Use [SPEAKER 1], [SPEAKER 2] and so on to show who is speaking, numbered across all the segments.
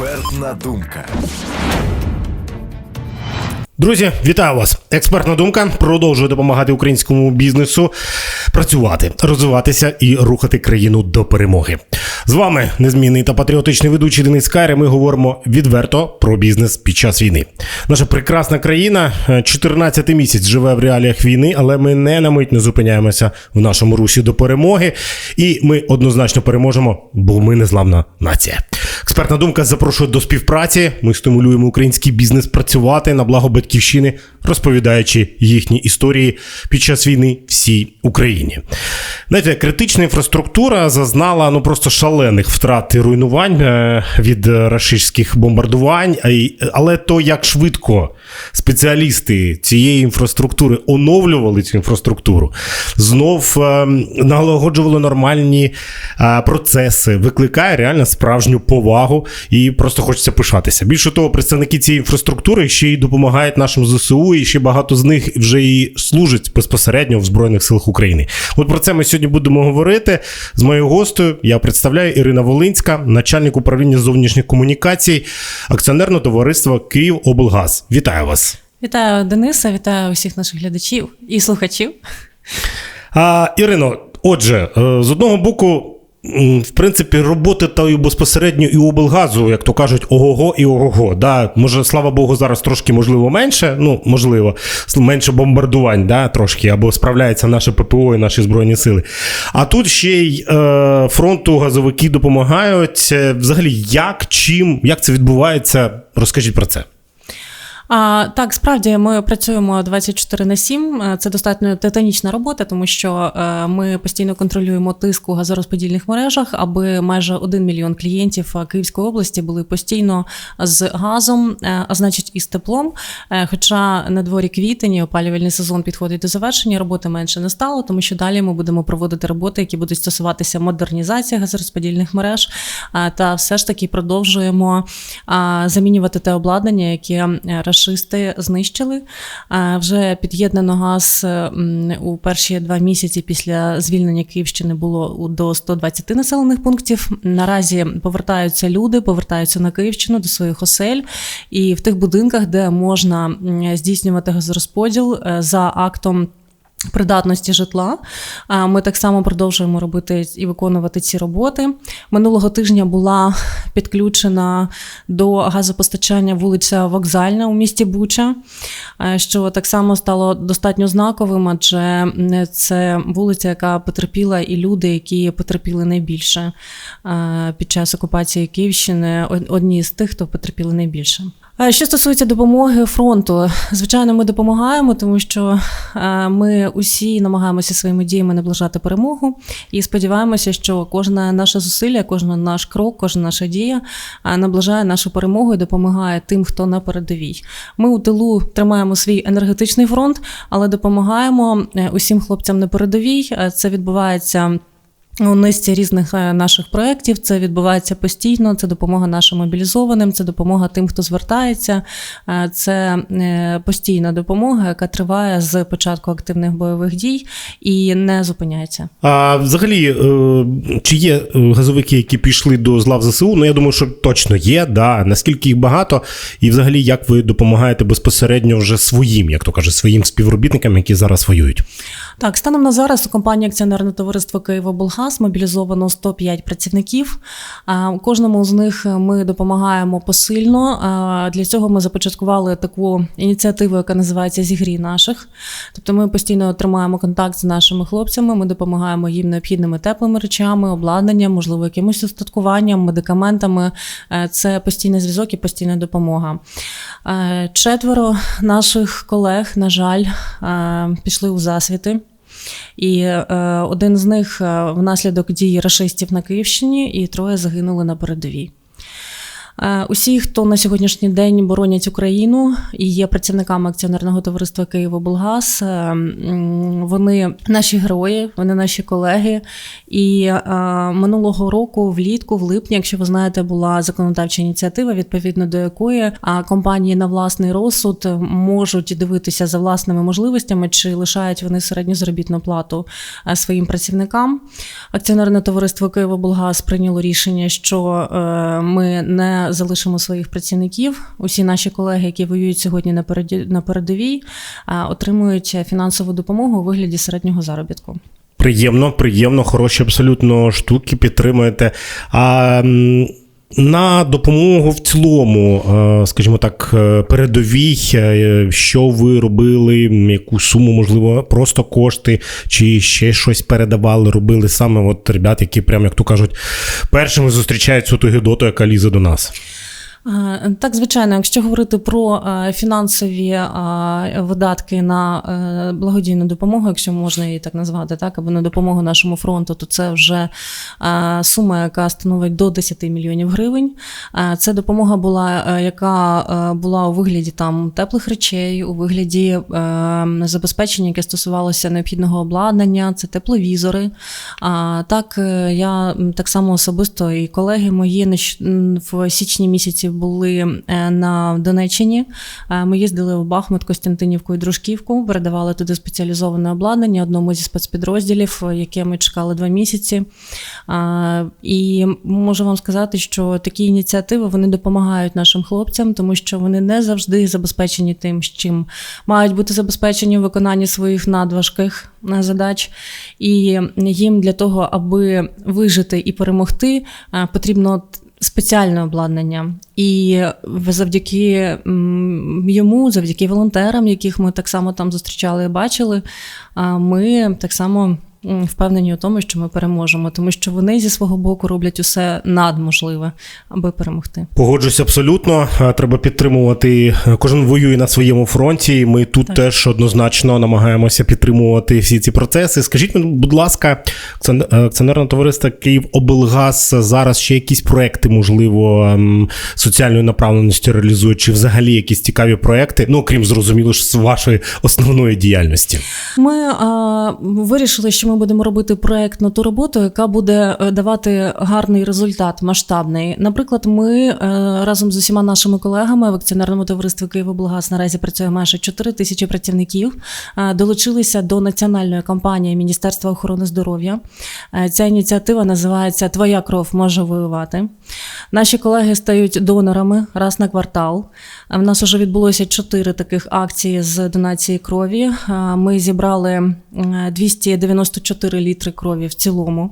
[SPEAKER 1] Експертна думка.
[SPEAKER 2] Друзі, вітаю вас! Експертна думка продовжує допомагати українському бізнесу працювати, розвиватися і рухати країну до перемоги. З вами незмінний та патріотичний ведучий Денис Кайр. Ми говоримо відверто про бізнес під час війни. Наша прекрасна країна 14 місяць живе в реаліях війни, але ми не на мить не зупиняємося в нашому русі до перемоги. І ми однозначно переможемо, бо ми незламна нація. Експертна думка запрошує до співпраці. Ми стимулюємо український бізнес працювати на благо батьківщини, розповідаючи їхні історії під час війни всій Україні. Знаєте, критична інфраструктура зазнала ну просто шалених втрат і руйнувань е, від рашистських бомбардувань. Але то як швидко спеціалісти цієї інфраструктури оновлювали цю інфраструктуру, знов е, налагоджували нормальні е, процеси, викликає реально справжню повагу і просто хочеться пишатися. Більше того, представники цієї інфраструктури ще й допомагають нашим ЗСУ, і ще багато з них вже і служать безпосередньо в Збройних силах України. От про це ми сьогодні будемо говорити з моєю гостею. Я представляю Ірина Волинська, начальник управління зовнішніх комунікацій, акціонерного товариства Київ облгаз. Вітаю вас.
[SPEAKER 3] Вітаю Дениса, вітаю усіх наших глядачів і слухачів.
[SPEAKER 2] А, Ірино, отже, е, з одного боку. В принципі, роботи та безпосередньо і облгазу, як то кажуть, ого-го і ого-го. Да, може, слава Богу, зараз трошки можливо менше. Ну, можливо, менше бомбардувань, да, трошки, або справляється наше ППО і наші збройні сили. А тут ще й е, фронту газовики допомагають. Е, Взагалі, як, чим, як це відбувається? Розкажіть про це.
[SPEAKER 3] А, так, справді ми працюємо 24 на 7. Е, Це достатньо титанічна робота, тому що е, ми постійно контролюємо тиск у газорозподільних мережах, аби майже 1 мільйон клієнтів е, Київської області були постійно з газом, а значить і з теплом. Хоча на дворі квітень і опалювальний сезон підходить до завершення, роботи менше не стало, тому що далі ми будемо проводити роботи, які будуть стосуватися модернізації газорозподільних мереж, та все ж таки продовжуємо замінювати те обладнання, яке рашисти знищили. Вже під'єднано газ у перші два місяці після звільнення Київщини було до 120 населених пунктів. Наразі повертаються люди, повертаються на Київщину до своїх осель, і в тих будинках, де можна здійснювати газорозподіл е, за актом. Придатності житла ми так само продовжуємо робити і виконувати ці роботи. Минулого тижня була підключена до газопостачання вулиця Вокзальна у місті Буча, що так само стало достатньо знаковим, адже це вулиця, яка потерпіла, і люди, які потерпіли найбільше під час окупації Київщини, од- одні з тих, хто потерпіли найбільше. Е, Що стосується допомоги фронту, звичайно, ми допомагаємо, тому що е, ми усі намагаємося своїми діями наближати перемогу і сподіваємося, що кожне наше зусилля, кожен наш крок, кожна наша дія е, наближає нашу перемогу і допомагає тим, хто на передовій. Ми у тилу тримаємо свій енергетичний фронт, але допомагаємо усім хлопцям на передовій. Це відбувається. У низці різних е, наших проєктів це відбувається постійно. Це допомога нашим мобілізованим, це допомога тим, хто звертається. Е, Це е, постійна допомога, яка триває з початку активних бойових дій і не зупиняється.
[SPEAKER 2] А взагалі, чи є газовики, які пішли до злав ЗСУ? Ну я думаю, що точно є. Да. Наскільки їх багато, і взагалі як ви допомагаєте безпосередньо вже своїм, як то каже, своїм співробітникам, які зараз воюють?
[SPEAKER 3] Так, станом на зараз у компанії акціонерне товариство Києвоблгаз мобілізовано 105 працівників. Кожному з них ми допомагаємо посильно. Для цього ми започаткували таку ініціативу, яка називається Зігрій наших. Тобто ми постійно тримаємо контакт з нашими хлопцями. Ми допомагаємо їм необхідними теплими речами, обладнанням, можливо, якимось устаткуванням, медикаментами. Це постійний зв'язок і постійна допомога. Четверо наших колег, на жаль, пішли у засвіти. І е, один з них е, внаслідок дії рашистів на Київщині, і троє загинули на передовій. Е, Усі, хто на сьогоднішній день боронять Україну і є працівниками акціонерного товариства Києвоблгаз, е, вони наші герої, вони наші колеги. І е, минулого року, влітку, в липні, якщо ви знаєте, була законодавча ініціатива, відповідно до якої компанії на власний розсуд можуть дивитися за власними можливостями, чи лишають вони середню заробітну плату своїм працівникам. Акціонерне товариство Києвоблгаз прийняло рішення, що ми не залишимо своїх працівників. Усі наші колеги, які воюють сьогодні на передовій, отримують фінансову допомогу у вигляді середнього заробітку.
[SPEAKER 2] Приємно, приємно, хороші абсолютно штуки підтримуєте. А на допомогу в цілому, е, скажімо так, е, передовій, е, що ви робили, яку суму, можливо, просто кошти, чи ще щось передавали, робили саме от ребят, які прям, як то кажуть, першими зустрічають цю ту гідоту, яка лізе до нас.
[SPEAKER 3] Е, Так, звичайно, якщо говорити про е, фінансові е, видатки на благодійну допомогу, якщо можна її так назвати, так або на допомогу нашому фронту, то це вже сума, яка становить до 10 мільйонів гривень. Це допомога була, яка була у вигляді там теплих речей, у вигляді забезпечення, яке стосувалося необхідного обладнання, це тепловізори. Так я так само особисто і колеги мої в січні місяці були е, на Донеччині. Е, Ми їздили в Бахмут, Костянтинівку і Дружківку, передавали туди спеціалізоване обладнання одному зі спецпідрозділів, е, яке ми чекали два місяці. І можу вам сказати, що такі ініціативи вони допомагають нашим хлопцям, тому що вони не завжди забезпечені тим, чим мають бути забезпечені в виконанні своїх надважких задач. І їм для того, аби вижити і перемогти, потрібно спеціальне обладнання. І завдяки йому, завдяки волонтерам, яких ми так само там зустрічали і бачили, ми так само впевнені у тому, що ми переможемо, тому що вони зі свого боку роблять усе надможливе, аби перемогти.
[SPEAKER 2] Погоджуюсь абсолютно. Е, Треба підтримувати. е, Кожен воює на своєму фронті. і Ми тут
[SPEAKER 3] Так.
[SPEAKER 2] теж однозначно намагаємося підтримувати всі ці процеси. Скажіть мені, будь ласка, е, акціонерне товариство Київ зараз ще якісь проекти, можливо, соціальної направленості реалізують, чи взагалі якісь цікаві проекти, ну крім зрозуміло ж з вашої основної діяльності.
[SPEAKER 3] Ми а, вирішили, що ми будемо робити проектну ту роботу, яка буде е, давати гарний результат масштабний. Наприклад, ми е, разом з усіма нашими колегами в акціонерному товаристві «Київоблгаз» наразі працює майже 4 тисячі працівників. Е, долучилися до національної кампанії Міністерства охорони здоров'я. Ця ініціатива називається Твоя кров може воювати. Наші колеги стають донорами раз на квартал. В нас вже відбулося 4 таких акції з донації крові. Ми зібрали 294 94 літри крові в цілому.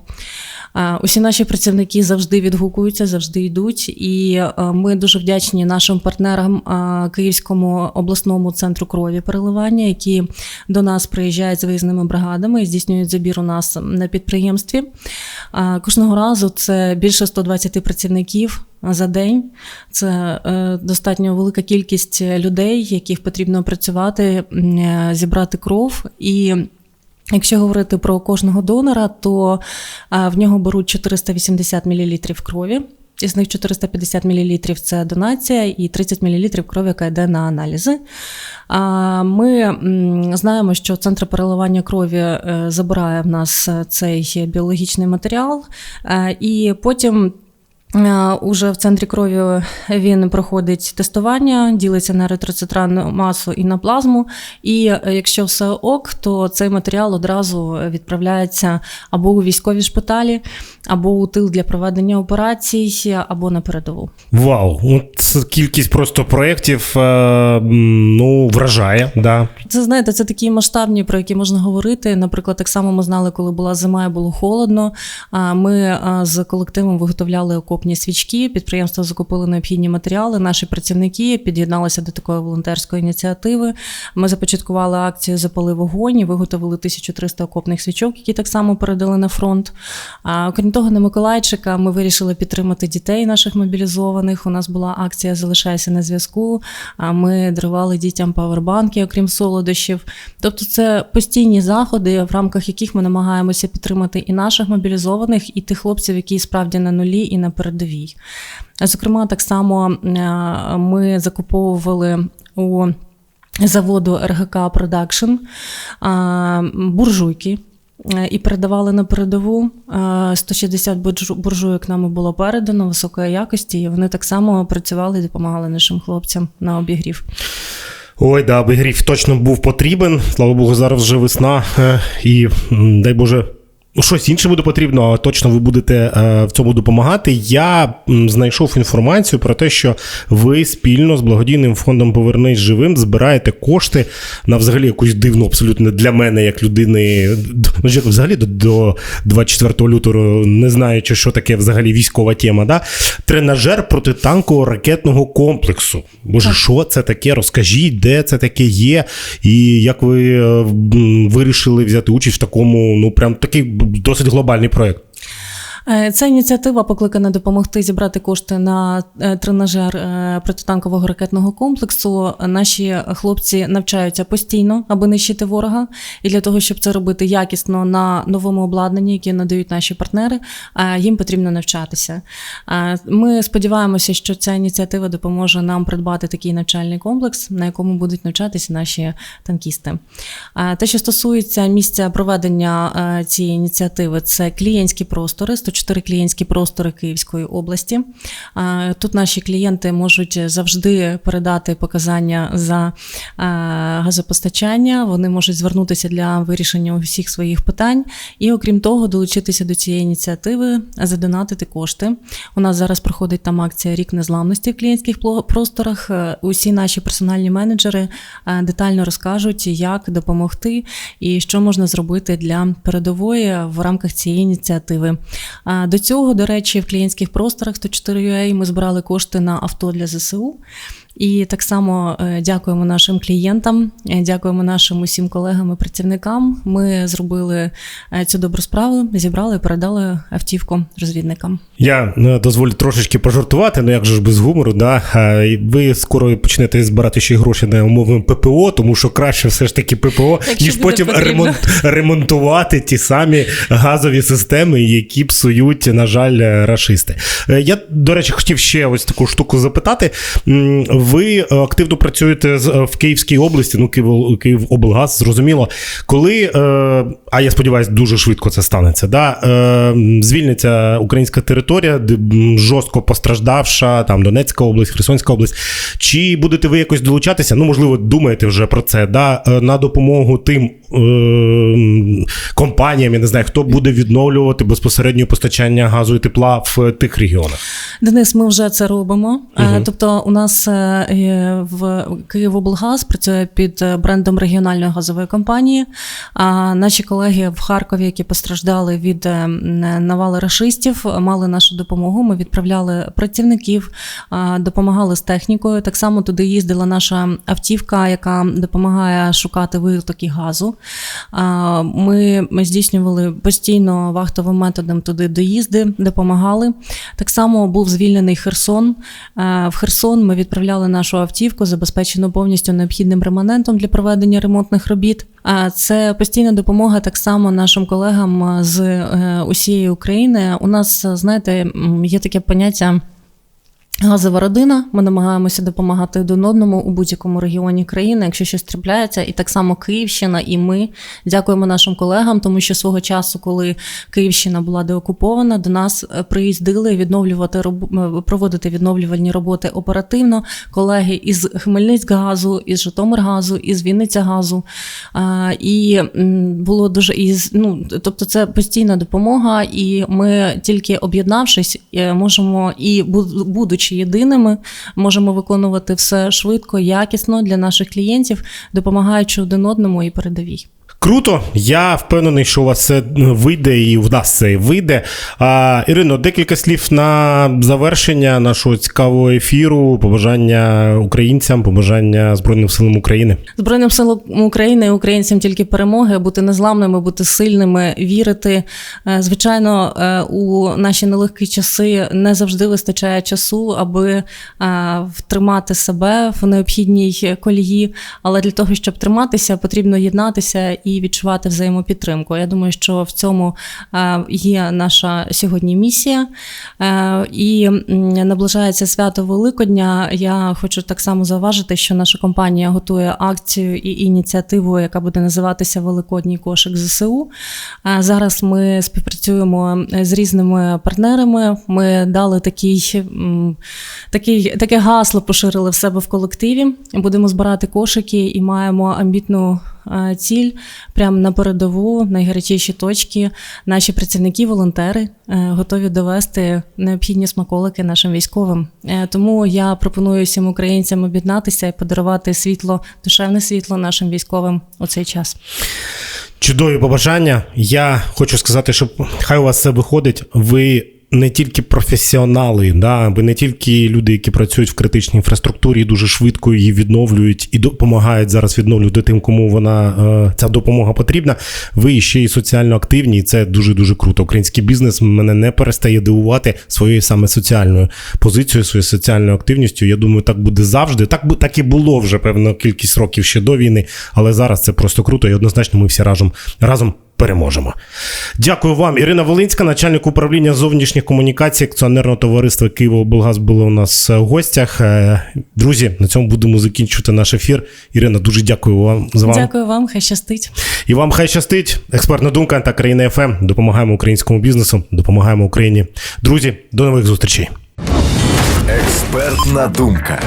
[SPEAKER 3] Е, усі наші працівники завжди відгукуються, завжди йдуть. І е, ми дуже вдячні нашим партнерам е, Київському обласному центру крові переливання, які до нас приїжджають з виїзними бригадами і здійснюють забір у нас на підприємстві. Кожного разу це більше 120 працівників. За день це достатньо велика кількість людей, яких потрібно працювати, зібрати кров і Якщо говорити про кожного донора, то в нього беруть 480 мл крові. Із них 450 мл це донація і 30 мл крові, яка йде на аналізи. Ми знаємо, що центр переливання крові е, забирає в нас е, цей біологічний матеріал, е, і потім. Е, Уже в центрі крові він проходить тестування, ділиться на еритроцитранну масу і на плазму. І е, якщо все ок, то цей матеріал одразу відправляється або у військові шпиталі, або у тил для проведення операцій, або на передову.
[SPEAKER 2] Вау, от кількість просто проєктів е, ну, вражає. Да.
[SPEAKER 3] Це знаєте, це такі масштабні, про які можна говорити. Наприклад, так само ми знали, коли була зима і було холодно. Ми з колективом виготовляли окопні свічки. Підприємство закупили необхідні матеріали. Наші працівники під'єдналися до такої волонтерської ініціативи. Ми започаткували акцію Запали вогонь і виготовили 1300 окопних свічок, які так само передали на фронт. А окрім того, на Миколайчика ми вирішили підтримати дітей наших мобілізованих. У нас була акція Залишайся на зв'язку. А ми дарували дітям павербанки, окрім солодощів. Тобто, це постійні заходи, в рамках яких ми намагаємося підтримати і наших мобілізованих, і тих хлопців, які справді на нулі і на передовій. Зокрема, так само е, ми закуповували у заводу РГК Продакшн буржуйки. е, І передавали на передову Е, 160 буржу- буржуйок нам було передано високої якості, і вони так само працювали і допомагали нашим хлопцям на обігрів.
[SPEAKER 2] Ой, да, обігрів точно був потрібен. Слава Богу, зараз вже весна. е, І дай Боже, щось інше буде потрібно, точно ви будете е, в цьому допомагати. Я знайшов інформацію про те, що ви спільно з благодійним фондом Повернись живим збираєте кошти на взагалі якусь дивну, абсолютно для мене, як людини. Ну, взагалі до, до 24 лютого, не знаючи, що таке взагалі військова тема, да? тренажер протитанкового ракетного комплексу. Боже, що це таке? Розкажіть, де це таке є, і як ви е, вирішили взяти участь в такому, ну прям такий досить глобальний проект.
[SPEAKER 3] Е, Ця ініціатива покликана допомогти зібрати кошти на е, тренажер е, протитанкового ракетного комплексу. Наші хлопці навчаються постійно, аби нищити ворога. І для того, щоб це робити якісно на новому обладнанні, яке надають наші партнери, їм потрібно навчатися. Ми сподіваємося, що ця ініціатива допоможе нам придбати такий навчальний комплекс, на якому будуть навчатися наші танкісти. Те, що стосується місця проведення цієї ініціативи, це клієнтські простори, 104 клієнтські простори Київської області. Тут наші клієнти можуть завжди передати показання за газопостачання. Вони можуть звернутися для вирішення усіх своїх питань. І окрім того, долучитися до цієї ініціативи, задонатити кошти. У нас зараз проходить там акція Рік незламності в клієнтських просторах. Е, Усі наші персональні менеджери е, детально розкажуть, як допомогти і що можна зробити для передової в рамках цієї ініціативи. До цього, до речі, в клієнтських просторах 104UA ми збирали кошти на авто для ЗСУ. І так само е, дякуємо нашим клієнтам, е, дякуємо нашим усім колегам і працівникам. Ми зробили е, цю добру справу, зібрали і передали автівку розвідникам.
[SPEAKER 2] Я дозволю трошечки пожартувати, ну як же ж без гумору, да? Ви скоро почнете збирати ще гроші на умови ППО, тому що краще все ж таки ППО,
[SPEAKER 3] Якщо
[SPEAKER 2] ніж потім
[SPEAKER 3] потрібно.
[SPEAKER 2] ремонт, ремонтувати ті самі газові системи, які псують, на жаль, рашисти. Я, до речі, хотів ще ось таку штуку запитати. Ви е, активно працюєте е, в Київській області, ну Київ, Київоблгаз, зрозуміло. Коли, е, а я сподіваюся, дуже швидко це станеться, да, е, звільниться українська територія, де, жорстко постраждавша, там Донецька область, Херсонська область. Чи будете ви якось долучатися? Ну, можливо, думаєте вже про це, да, на допомогу тим е, компаніям, я не знаю, хто буде відновлювати безпосередньо постачання газу і тепла в тих регіонах.
[SPEAKER 3] Денис, ми вже це робимо. Е, Тобто, у нас в Київоблгаз працює під е, брендом регіональної газової компанії. А наші колеги в Харкові, які постраждали від е, навали рашистів, мали нашу допомогу. Ми відправляли працівників, допомагали з технікою. Так само туди їздила наша автівка, яка допомагає шукати витоки газу. Ми, ми здійснювали постійно вахтовим методом туди доїзди, допомагали. Так само був звільнений Херсон. Е, В Херсон ми відправляли нашу автівку, забезпечену повністю необхідним реманентом для проведення ремонтних робіт. А Це постійна допомога так само нашим колегам е, з е, усієї України. У нас, е, знаєте, є таке поняття. Газова родина. Ми намагаємося допомагати один одному у будь-якому регіоні країни, якщо щось трапляється, і так само Київщина, і ми дякуємо нашим колегам, тому що свого часу, коли Київщина була деокупована, до нас е, приїздили відновлювати е, проводити відновлювальні роботи оперативно. Колеги із Хмельницькгазу, із Житомиргазу, із Вінницягазу. І було дуже із ну, тобто, це постійна допомога, і ми тільки об'єднавшись, е, можемо і бу- будучи єдиними, можемо виконувати все швидко, якісно для наших клієнтів, допомагаючи один одному і передовій.
[SPEAKER 2] Круто, я впевнений, що у вас це вийде і в нас це вийде. А, Ірино, декілька слів на завершення нашого цікавого ефіру, побажання українцям, побажання Збройним силам України.
[SPEAKER 3] Збройним силам України і українцям тільки перемоги, бути незламними, бути сильними, вірити. Е, Звичайно, е, у наші нелегкі часи не завжди вистачає часу, аби е, втримати себе в необхідній колії. Але для того, щоб триматися, потрібно єднатися і відчувати взаємопідтримку. Я думаю, що в цьому е, є наша сьогодні місія. Е, І наближається свято Великодня. Я хочу так само зауважити, що наша компанія готує акцію і ініціативу, яка буде називатися Великодній кошик ЗСУ. Е, Зараз ми співпрацюємо з різними партнерами. Ми дали такий, такий, таке гасло, поширили в себе в колективі. Будемо збирати кошики і маємо амбітну ціль прямо на передову, найгарячіші точки. Наші працівники, волонтери е, готові довести необхідні смаколики нашим військовим. Е, Тому я пропоную всім українцям об'єднатися і подарувати світло, душевне світло нашим військовим у цей час.
[SPEAKER 2] Чудові побажання. Я хочу сказати, що хай у вас все виходить. Ви не тільки професіонали, да, ви не тільки люди, які працюють в критичній інфраструктурі, дуже швидко її відновлюють і допомагають зараз відновлювати тим, кому вона е, ця допомога потрібна. Ви ще й соціально активні, і це дуже дуже круто. Український бізнес мене не перестає дивувати своєю саме соціальною позицією, своєю соціальною активністю. Я думаю, так буде завжди. Так так і було вже певно кількість років ще до війни, але зараз це просто круто. І однозначно ми всі разом разом переможемо. Дякую вам, Ірина Волинська, начальник управління зовнішніх комунікацій акціонерного товариства Києво-Облгаз була у нас е, в гостях. Е, Друзі, на цьому будемо закінчувати наш ефір. Ірина, дуже дякую вам за вам.
[SPEAKER 3] Дякую вам, хай щастить.
[SPEAKER 2] І вам хай щастить. Експертна думка та країна ФМ. Допомагаємо українському бізнесу, допомагаємо Україні. Друзі, до нових зустрічей.
[SPEAKER 1] Експертна думка.